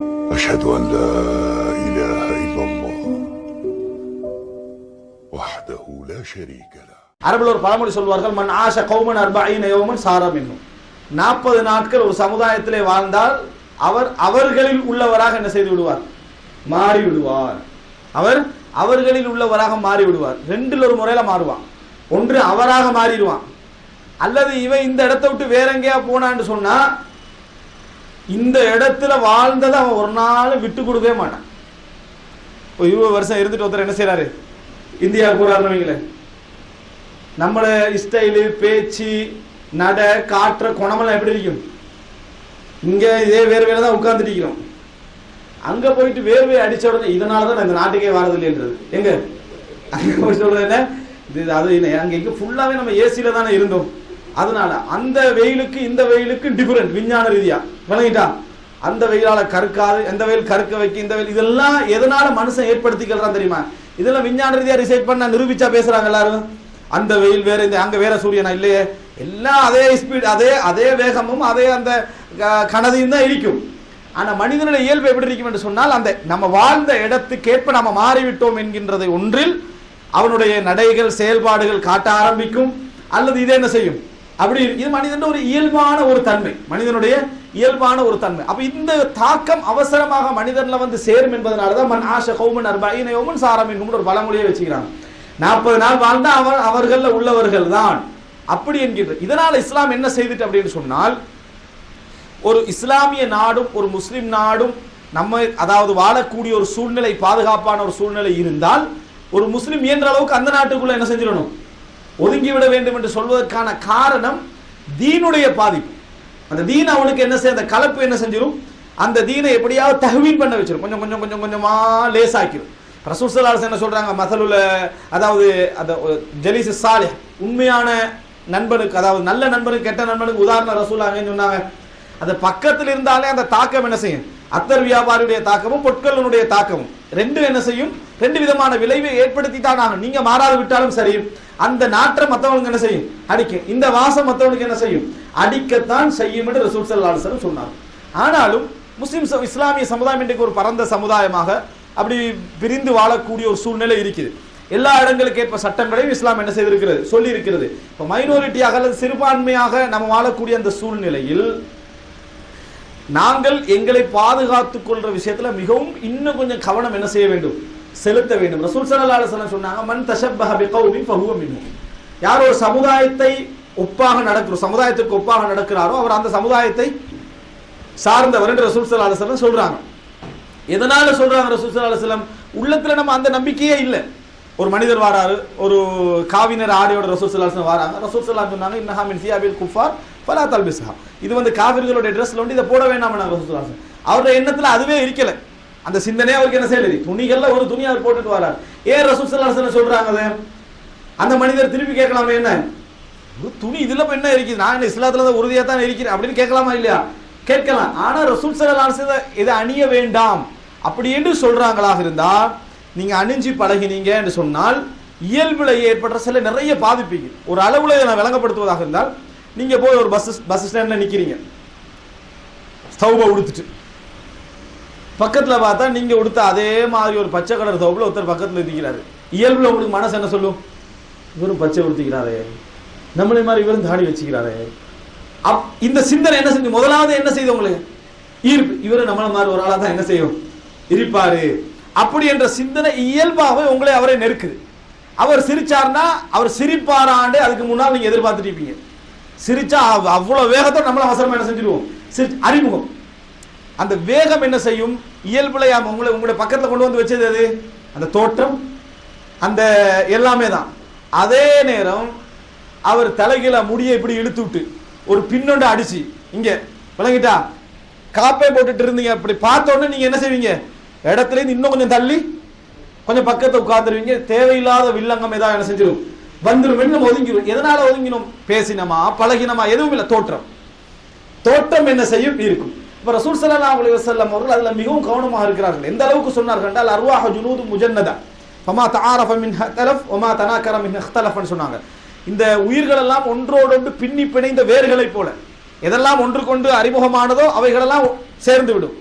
أشهد أن لا إله إلا الله وحده لا شريك له. அரபில் ஒரு பழமொழி சொல்வார்கள் மண் ஆஷ கௌமன் அர்பாயின் யோமன் சாரம் என்னும் நாற்பது நாட்கள் ஒரு சமுதாயத்திலே வாழ்ந்தால் அவர் அவர்களில் உள்ளவராக என்ன செய்து விடுவார்? மாறி விடுவார். அவர் அவர்களில் உள்ளவராக மாறி விடுவார். ரெண்டில் ஒரு முறையில மாறுவான். ஒன்று அவராக மாறிடுவான். அல்லது இவன் இந்த இடத்தை விட்டு வேற எங்கேயா போனான்னு சொன்னா இந்த இடத்துல வாழ்ந்ததை அவன் ஒரு நாள் விட்டு கொடுக்கவே மாட்டான். இப்போ இருபது வருஷம் இருந்துட்டு ஒருத்தர் என்ன செய்யறாரு இந்தியா போறாருன்னு நம்மள ஸ்டைலு பேச்சு நட காற்ற குணமெல்லாம் எப்படி இருக்கும்? இங்க இதே வேறு தான் உட்கார்ந்துட்டு இருக்கிறோம். போயிட்டு வேர்வை அடிச்ச உடனே இதனால தான் நான் இந்த நாட்டுக்கே வரது இல்லைன்றது எங்க? அங்கே போய் சொல்றது என்ன? இது அது என்ன, அங்கே இங்கே ஃபுல்லாகவே நம்ம ஏசியில் தானே இருந்தோம். அதனால அந்த வெயிலுக்கு இந்த வெயிலுக்கு டிஃபரெண்ட் விஞ்ஞான ரீதியாக விளங்கிட்டான் அந்த வெயிலால கருக்காது எந்த வெயில் கருக்க வைக்க இந்த வெயில் இதெல்லாம் எதனால மனுஷன் ஏற்படுத்திக்கிறான் தெரியுமா? இதெல்லாம் விஞ்ஞான ரீதியா ரிசைட் பண்ண நிரூபிச்சா பேசுறாங்க எல்லாரும். அந்த வெயில் வேற இந்த அங்க வேற சூரியனா? இல்லையே. எல்லாம் அதே ஸ்பீட் அதே அதே வேகமும் அதே அந்த க- தான் இருக்கும் ஆனா மனிதனுடைய இயல்பு எப்படி இருக்கும் என்று சொன்னால் அந்த நம்ம வாழ்ந்த இடத்துக்கேற்ப நம்ம மாறிவிட்டோம் என்கின்றதை ஒன்றில் அவனுடைய நடைகள் செயல்பாடுகள் காட்ட ஆரம்பிக்கும் அல்லது இது என்ன செய்யும்? அப்படி இது மனிதனுடைய ஒரு இயல்பான ஒரு தன்மை. மனிதனுடைய இயல்பான ஒரு தன்மை. அப்ப இந்த தாக்கம் அவசரமாக மனிதன்ல வந்து சேரும் என்பதனாலதான் மன் ஆஷ கௌமன் அர்பாயின யோமன் சாரம் என்னும் ஒரு பழமொழியை வச்சுக்கிறாங்க. நாற்பது நாள் வாழ்ந்தா அவர் அவர்கள் உள்ளவர்கள் தான். அப்படி என்கின்ற இதனால இஸ்லாம் என்ன செய்துட்டு அப்படின்னு சொன்னால் ஒரு இஸ்லாமிய நாடும் ஒரு முஸ்லிம் நாடும் நம்ம அதாவது வாழக்கூடிய ஒரு சூழ்நிலை பாதுகாப்பான ஒரு சூழ்நிலை இருந்தால் ஒரு முஸ்லிம் இயன்ற அளவுக்கு அந்த நாட்டுக்குள்ள என்ன செஞ்சிடணும்? ஒதுங்கி விட வேண்டும் என்று சொல்வதற்கான காரணம் தீனுடைய பாதிப்பு. அந்த தீன் அவனுக்கு என்ன செய்ய அந்த கலப்பு என்ன செஞ்சிடும் அந்த தீனை எப்படியாவது தகவீன் பண்ண வச்சிடும் கொஞ்சம் கொஞ்சம் கொஞ்சம் கொஞ்சமா லேசாக்கிடும் ரசூல் என்ன சொல்றாங்க மசலுல அதாவது அந்த ஜலீஸ் சாலே உண்மையான நண்பனுக்கு அதாவது நல்ல நண்பனுக்கு கெட்ட நண்பனுக்கு உதாரணம் ரசூலாங்கன்னு சொன்னாங்க? அந்த பக்கத்தில் இருந்தாலே அந்த தாக்கம் என்ன செய்யும்? அத்தர் வியாபாரியுடைய தாக்கமும் பொற்கொள்ளனுடைய தாக்கமும். ரெண்டும் என்ன செய்யும்? ரெண்டு விதமான விளைவை ஏற்படுத்தித்தான் ஆகும் நீங்க மாறாது விட்டாலும் சரி. அந்த நாற்றம் மற்றவங்களுக்கு என்ன செய்யும்? அடிக்கும். இந்த வாசம் மற்றவங்களுக்கு என்ன செய்யும்? அடிக்கத்தான் செய்யும் என்று ரசூல் சல்லாஹ் சொன்னார். ஆனாலும் முஸ்லிம் இஸ்லாமிய சமுதாயம் இன்றைக்கு ஒரு பரந்த சமுதாயமாக அப்படி பிரிந்து வாழக்கூடிய ஒரு சூழ்நிலை இருக்குது. எல்லா இடங்களுக்கு ஏற்ப சட்டங்களையும் இஸ்லாம் என்ன செய்திருக்கிறது? சொல்லி இருக்கிறது இப்போ மைனாரிட்டியாக அல்லது சிறுபான்மையாக நம்ம வாழக்கூடிய அந்த சூழ்நிலையில் நாங்கள் எங்களை பாதுகாத்துக் கொள்ற விஷயத்துல மிகவும் இன்னும் கொஞ்சம் கவனம் என்ன செய்ய வேண்டும்? செலுத்த வேண்டும். ரசூல் சல்லா அலுவலம் சொன்னாங்க மன் தஷப்பஹ பிகௌமின் ஃபஹுவ மின்ஹும் யார் ஒரு சமுதாயத்தை ஒப்பாக நடக்கிறோம் சமுதாயத்துக்கு ஒப்பாக நடக்கிறாரோ அவர் அந்த சமுதாயத்தை சார்ந்தவர் என்று ரசூல் சல்லா அலுவலம் சொல்றாங்க. எதனால சொல்றாங்க ரசூல் சல்லா அலுவலம் உள்ளத்துல நம்ம அந்த நம்பிக்கையே இல்லை. ஒரு மனிதர் வாராரு ஒரு காவினர் ஆடையோட ரசூல் ஸல்லல்லாஹு வராங்க. ரசூல் சல்லா சொன்னாங்க இன்னஹா மின் சியாபில் குஃபார் பலா தல்பிசா இது வந்து காவிர்களுடைய ட்ரெஸ்ல வந்து இதை போட வேண்டாம் ரசூல் ஸல்லல்லாஹு அவருடைய எண்ணத்துல அதுவே இருக்கலை. அந்த சிந்தனையே அவருக்கு என்ன செய்யல துணிகள்ல ஒரு துணி அவர் போட்டுட்டு வரார். ஏன் ரசூல் ஸல்லல்லாஹு சொல்றாங்க அந்த மனிதர் திருப்பி கேட்கலாமே என்ன? ஒரு துணி இதுல என்ன இருக்குது? நான் என்ன இஸ்லாத்துல தான் உறுதியா தான் இருக்கிறேன் அப்படின்னு கேட்கலாமா இல்லையா? கேட்கலாம். ஆனா ரசூல் ஸல்லல்லாஹு இதை அணிய வேண்டாம். அப்படி என்று சொல்றாங்களாக இருந்தா நீங்க அணிஞ்சு பழகினீங்க என்று சொன்னால் இயல்புல ஏற்படுற சில நிறைய பாதிப்பீங்க ஒரு அளவுல நான் விளங்கப்படுத்துவதாக இருந்தால் நீங்க போய் ஒரு பஸ் பஸ் ஸ்டாண்ட்ல நிக்கிறீங்க. ஸ்டவ்வை உடுத்துட்டு. பக்கத்தில் பார்த்தா நீங்கள் கொடுத்த அதே மாதிரி ஒரு பச்சை கலர் தவுப்புல ஒருத்தர் பக்கத்தில் இருக்கிறாரு இயல்பில் உங்களுக்கு மனசு என்ன சொல்லும்? இவரும் பச்சை உடுத்திக்கிறாரே. நம்மளே மாதிரி இவரும் தாடி வச்சுக்கிறாரே. அப் இந்த சிந்தனை என்ன செஞ்சு முதலாவது என்ன செய்து உங்களுக்கு? ஈர்ப்பு. இவரும் நம்மளை மாதிரி ஒரு ஆளாக தான் என்ன செய்யும்? இருப்பாரு. அப்படி என்ற சிந்தனை இயல்பாகவே உங்களை அவரை நெருக்குது. அவர் சிரிச்சார்னா அவர் சிரிப்பாராண்டு அதுக்கு முன்னால் நீங்கள் எதிர்பார்த்துட்டு இருப்பீங்க. சிரிச்சா அவ்வளோ வேகத்தை நம்மளை அவசரமாக என்ன செஞ்சிருவோம்? சிரி அறிமுகம். அந்த வேகம் என்ன செய்யும்? இயல்புல உங்களை உங்களுடைய பக்கத்துல கொண்டு வந்து வச்சது அது அந்த தோற்றம் அந்த எல்லாமே தான். அதே நேரம் அவர் தலைகீழ முடியை இப்படி இழுத்து விட்டு ஒரு பின்னொண்டு அடிச்சு இங்க விளங்கிட்டா? காப்பே போட்டுட்டு இருந்தீங்க. அப்படி பார்த்தோன்னே நீங்க என்ன செய்வீங்க? இடத்துல இருந்து இன்னும் கொஞ்சம் தள்ளி கொஞ்சம் பக்கத்தை உட்கார்ந்துருவீங்க. தேவையில்லாத வில்லங்கம் ஏதாவது என்ன செஞ்சிடும் வந்துடும் இன்னும் ஒதுங்கிடும் எதனால ஒதுங்கினோம்? பேசினமா? பழகினமா? எதுவும் இல்லை தோற்றம் தோட்டம் என்ன செய்யும்? இருக்கும். இப்ப ரசூல் சல்லா அலி வசல்லம் அவர்கள் அதுல மிகவும் கவனமாக இருக்கிறார்கள். எந்த அளவுக்கு சொன்னார்கள் என்றால் அர்வாஹ ஜுனூது முஜன்னதா ஃபமா தாரஃப மின் ஹத்தலஃப் ஒமா தனாக்கர மின் ஹத்தலஃப்னு சொன்னாங்க. இந்த உயிர்கள் எல்லாம் ஒன்றோடொன்று பின்னி பிணைந்த வேர்களைப் போல. எதெல்லாம் ஒன்று கொண்டு அறிமுகமானதோ அவைகளெல்லாம் சேர்ந்து விடும்.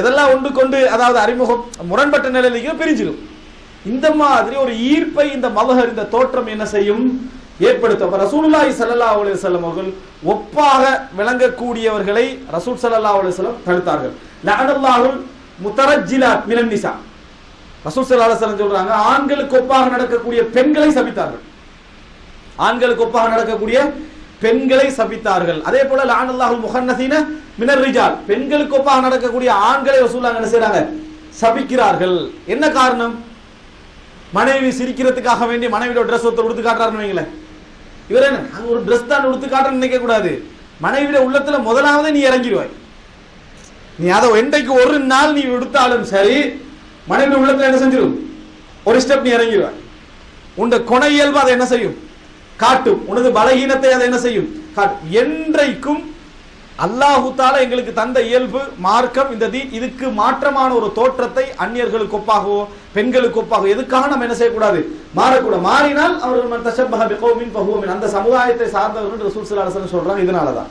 எதெல்லாம் ஒன்று கொண்டு அதாவது அறிமுகம் முரண்பட்ட நிலையிலேயும் பிரிஞ்சிடும். இந்த மாதிரி ஒரு ஈர்ப்பை இந்த மலகர் இந்த தோற்றம் என்ன செய்யும்? ஏற்படுத்தும் அப்ப ரசூலுல்லாஹி ஸல்லல்லாஹு அலைஹி அவர்கள் ஒப்பாக விளங்கக்கூடியவர்களை ரசூல் சல்லா அலைஹி தடுத்தார்கள். லஅனல்லாஹுல் முத்தரஜ்ஜிலாத் மினன் நிசா. ரசூல் சல்லா அலைஹி வஸல்லம் சொல்றாங்க ஆண்களுக்கு ஒப்பாக நடக்கக்கூடிய பெண்களை சபித்தார்கள். ஆண்களுக்கு ஒப்பாக நடக்கக்கூடிய பெண்களை சபித்தார்கள். அதே போல லானல்லாஹுல் முஹன்னசீன மினர் ரிஜால். பெண்களுக்கு ஒப்பாக நடக்கக்கூடிய ஆண்களை ரசூலுல்லாஹ் என்ன செய்றாங்க? சபிக்கிறார்கள். என்ன காரணம்? மனைவி சிரிக்கிறதுக்காக வேண்டி மனைவியோட ட்ரெஸ் ஒருத்தர் உடுத்து காட்டுறாருன்னு வைங்களேன். இவர் என்ன ஒரு ட்ரெஸ் தான் உடுத்து காட்டுன்னு நினைக்க கூடாது. மனைவியோட உள்ளத்துல முதலாவது நீ இறங்கிடுவாய். நீ அதை என்றைக்கு ஒரு நாள் நீ விடுத்தாலும் சரி மனைவி உள்ளத்துல என்ன செஞ்சிடும் ஒரு ஸ்டெப் நீ இறங்கிடுவாய். உண்ட கொனை இயல்பு அதை என்ன செய்யும்? காட்டும். உனது பலகீனத்தை அதை என்ன செய்யும்? என்றைக்கும் அல்லாஹு எங்களுக்கு தந்த இயல்பு மார்க்கம் இந்த தீ இதுக்கு மாற்றமான ஒரு தோற்றத்தை அந்நியர்களுக்கு ஒப்பாகவோ பெண்களுக்கு ஒப்பாகவோ எதுக்காக நம்ம என்ன செய்யக்கூடாது? மாறக்கூடாது. மாறினால் அவர்கள் அந்த சமுதாயத்தை சார்ந்தவர்கள் சொல்றாங்க இதனாலதான்.